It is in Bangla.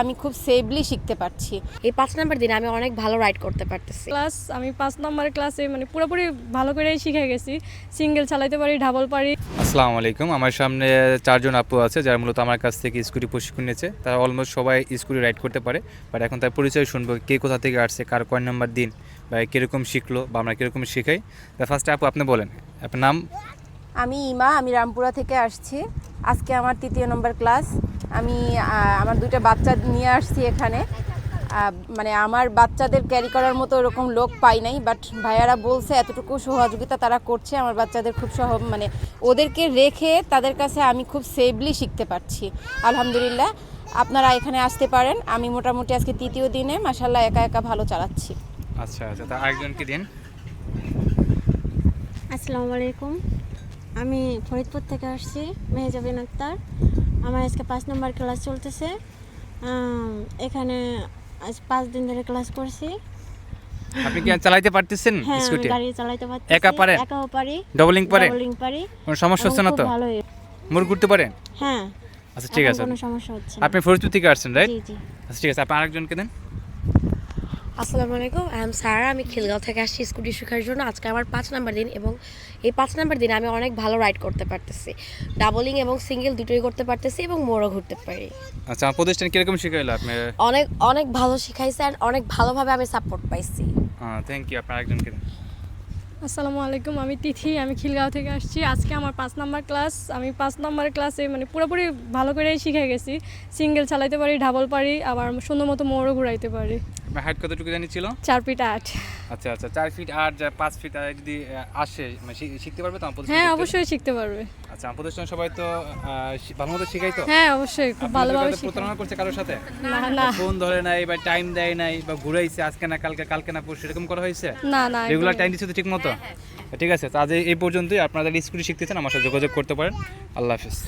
আমি খুব সেফলি শিখতে পারছি। এই পাঁচ নাম্বার দিনে আমি অনেক ভালো রাইড করতে পারতেছি। ক্লাস আমি পাঁচ নম্বর ক্লাসে মানে পুরোপুরি ভালো করেই শিখে গেছি। সিঙ্গেল চালাইতে পারি ডাবল পারি। আসসালামু আলাইকুম। আমার সামনে চারজন আপু আছে যারা মূলত আমার কাছ থেকে স্কুটি প্রশিক্ষণ নিয়েছে। তারা অলমোস্ট সবাই স্কুটি রাইড করতে পারে। বাট এখন তার পরিচয় শুনব কে কোথা থেকে আসছে কার কয় নাম্বার দিন বা কীরকম শিখলো বা আমরা কীরকম শেখাই। তা ফার্স্টে আপু আপনি বলেন আপনার নাম? আমি ইমা আমি রামপুরা থেকে আসছি। আজকে আমার তৃতীয় নম্বর ক্লাস আমি আমার দুইটা বাচ্চা নিয়ে আসছি এখানে। মানে আমার বাচ্চাদের ক্যারি করার মতো ওরকম লোক পাই নাই বাট ভাইয়ারা বলছে এতটুকু সহযোগিতা তারা করছে আমার বাচ্চাদের খুব সহ মানে ওদেরকে রেখে তাদের কাছে আমি খুব সেফলি শিখতে পারছি। আলহামদুলিল্লাহ আপনারা এখানে আসতে পারেন আমি মোটামুটি আজকে তৃতীয় দিনে মাসাল্লাহ একা একা ভালো চালাচ্ছি। আচ্ছা আচ্ছা তা আরেকজনকে দিন? আসসালামু আলাইকুম আমি ফরিদপুর থেকে আসছি মেহজাবিন আক্তার। আমার আজকে পাঁচ নম্বর ক্লাস চলতেছে। এখানে আজ পাঁচ দিন ধরে ক্লাস করছি। আপনি কি চালাইতে পারতেছেন হ্যাঁ স্কুটি? গাড়ি চালাইতে পারতেছি। একা পারেন? একাও পারি ডাবলিং পারেন ডাবলিং পারি। কোনো সমস্যা হচ্ছে না তো? ভালোই। মুড় ঘুরতে পারেন হ্যাঁ আচ্ছা ঠিক আছে। কোনো সমস্যা হচ্ছে আপনি ফরিদপুর থেকে আসছেন রাইট জি জি। আচ্ছা ঠিক আছে। আপনি আরেকজনকে দেন। আসসালামু আলাইকুম আই এম সারা আমি খিলগাঁও থেকে আসছি স্কুটি শেখার জন্য। আজকে আমার পাঁচ নাম্বার দিন এবং এই পাঁচ নাম্বার দিনে আমি অনেক ভালো রাইড করতে পারতেছি। ডাবলিং এবং সিঙ্গেল দুটোই করতে পারতেছি এবং মোড়ও ঘুরতে পারি। আচ্ছা আমার প্রতিষ্ঠান কীরকম শেখাইলো আপনি অনেক অনেক ভালো শিখাইছে অ্যান্ড অনেক ভালোভাবে আমি সাপোর্ট পাইছি। থ্যাংক ইউ আপনার আরেকজনকে দেন আসসালামু আলাইকুম আমি তিথি আমি খিলগাঁও থেকে আসছি। আজকে আমার পাঁচ নাম্বার ক্লাস আমি পাঁচ নাম্বার ক্লাসে মানে পুরোপুরি ভালো করেই শিখে গেছি। সিঙ্গেল চালাইতে পারি ডাবল পারি আবার সুন্দর মতো মোড়ও ঘুরাইতে পারি। হাইট কতটুকু জানি ছিল? চার ফিট আট। আচ্ছা আচ্ছা চার ফিট আট যা পাঁচ ফিট আর যদি আসে মানে শিখতে পারবে তো প্রতিষ্ঠান হ্যাঁ অবশ্যই শিখতে পারবে। আচ্ছা আমার প্রতিষ্ঠান সবাই তো ভালো মতো শিখাই তো? হ্যাঁ অবশ্যই খুব ভালোভাবে শিখে প্রতারণা করছে কারোর সাথে? না না ফোন ধরে নাই বা টাইম দেয় নাই বা ঘুরাইছে আজকে না কালকে কালকে না পরশু এরকম করা হয়েছে? না না রেগুলার টাইম দিচ্ছে তো ঠিক মতো ঠিক আছে তো আজ এই- এই পর্যন্তই। আপনারা স্কুটি শিখতেছেন আমার সাথে যোগাযোগ করতে পারেন। আল্লাহ হাফিজ।